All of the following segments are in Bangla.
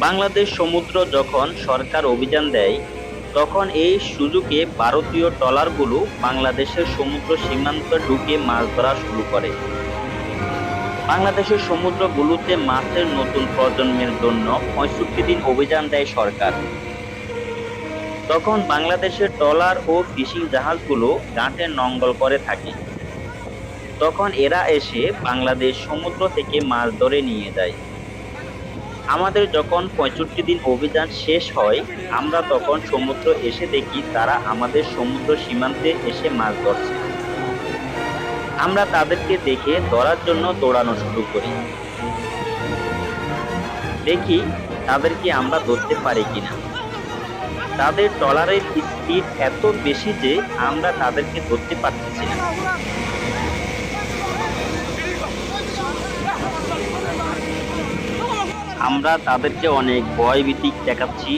বাংলাদেশ সমুদ্র যখন সরকার অভিযান দেয়, তখন এই সুযোগে ভারতীয় ট্রলারগুলো বাংলাদেশের সমুদ্র সীমান্তে ঢুকে মাছ ধরা শুরু করে। বাংলাদেশের সমুদ্রগুলোতে মাছের নতুন প্রজন্মের জন্য পঁয়ষট্টি দিন অভিযান দেয় সরকার। তখন বাংলাদেশের ট্রলার ও ফিশিং জাহাজগুলো ঘাটে নঙ্গল করে থাকে। তখন এরা এসে বাংলাদেশ সমুদ্র থেকে মাছ ধরে নিয়ে যায়। আমাদের যখন পঁয়ষট্টি দিন অভিযান শেষ হয়, আমরা তখন সমুদ্র এসে দেখি তারা আমাদের সমুদ্র সীমান্তে এসে মাছ ধরছে। আমরা তাদেরকে দেখে ধরার জন্য দৌড়ানো শুরু করি। দেখি তাদেরকে আমরা ধরতে পারি কিনা। তাদের ট্রলারের স্পিড এত বেশি যে আমরা তাদেরকে ধরতে পারতেছি না। আমরা তাদেরকে অনেক ভয় ভীতিক দেখাচ্ছি,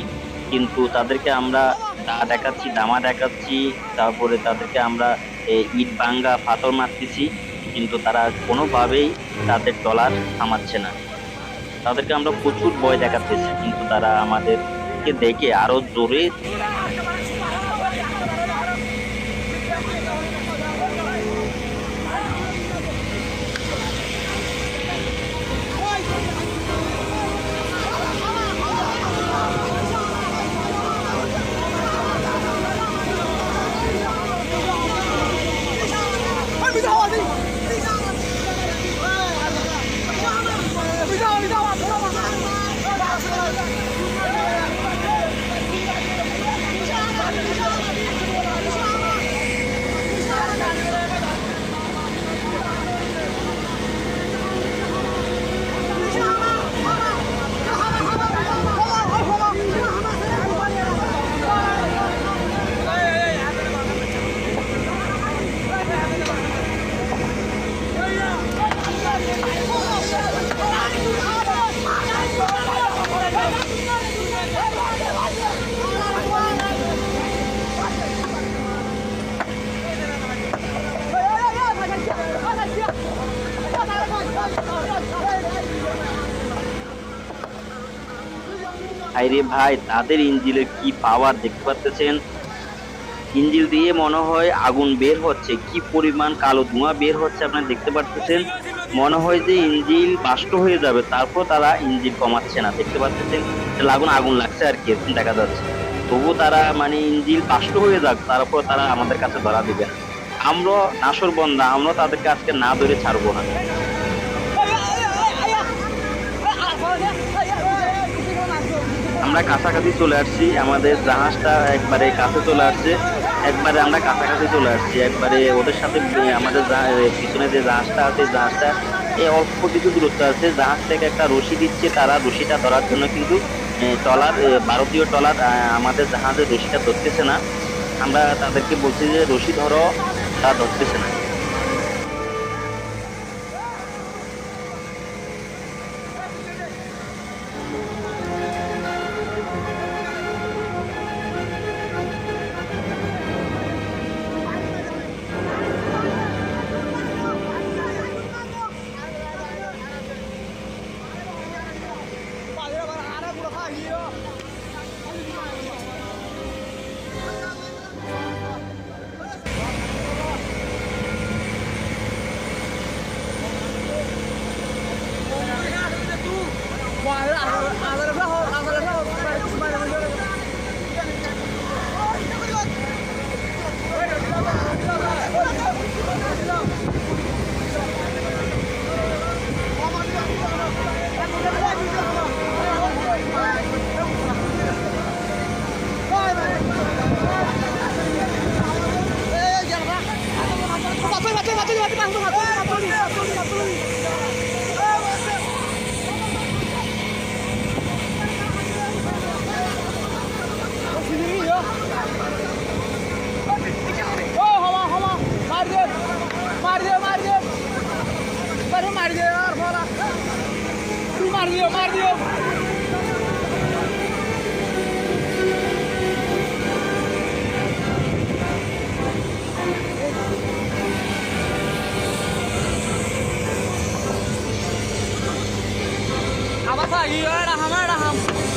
কিন্তু তাদেরকে আমরা দা দেখাচ্ছি, দামা দেখাচ্ছি, তারপরে তাদেরকে আমরা ইট ভাঙ্গা পাথর মারতেছি, কিন্তু তারা কোনোভাবেই তাদের ডলার থামাচ্ছে না। তাদেরকে আমরা প্রচুর ভয় দেখাতেছি কিন্তু তারা আমাদেরকে দেখে আরও জোরে আইরে ভাই, তাদের ইঞ্জিলের কি পাওয়ার দেখতে পাচ্ছেন ইঞ্জিল দিয়ে মনে হয় আগুন বের হচ্ছে। কি পরিমাণ কালো ধোঁয়া বের হচ্ছে আপনারা দেখতে পাচ্ছেন মনে হয় যে ইঞ্জিল বাষ্ট হয়ে যাবে, তারপর তারা ইঞ্জিল কমাচ্ছে না, দেখতে পাচ্ছেন লাগুন আগুন লাগছে আর কি, দেখা যাচ্ছে। তবু তারা মানে ইঞ্জিল বাষ্ট হয়ে যাক, তারপর তারা আমাদের কাছে ধরা দিবে আমরা নাসর বন্ধা, আমরা তাদেরকে আজকে না ধরে ছাড়বো না। আমরা কাছাকাছি চলে আসছি। আমাদের জাহাজটা একবারে কাছে চলে আসছে। একবারে আমরা কাছাকাছি চলে আসছি। একবারে ওদের সাথে আমাদের পিছনে যে জাহাজটা আছে জাহাজটা এই অল্প কিছু দূরত্ব আছে। জাহাজ থেকে একটা রশি দিচ্ছে তারা। রশিটা ধরার জন্য কিন্তু টলার ভারতীয় ট্রলার আ, আমাদের জাহাজের রশিটা ধরতেছে না। আমরা তাদেরকে বলছি যে রশি ধরো তা ধরতেছে না। 哇！阿拉阿拉布拉，阿拉布拉。Tapi, 好多快，鱼儿了，蛤蟆了，蛤。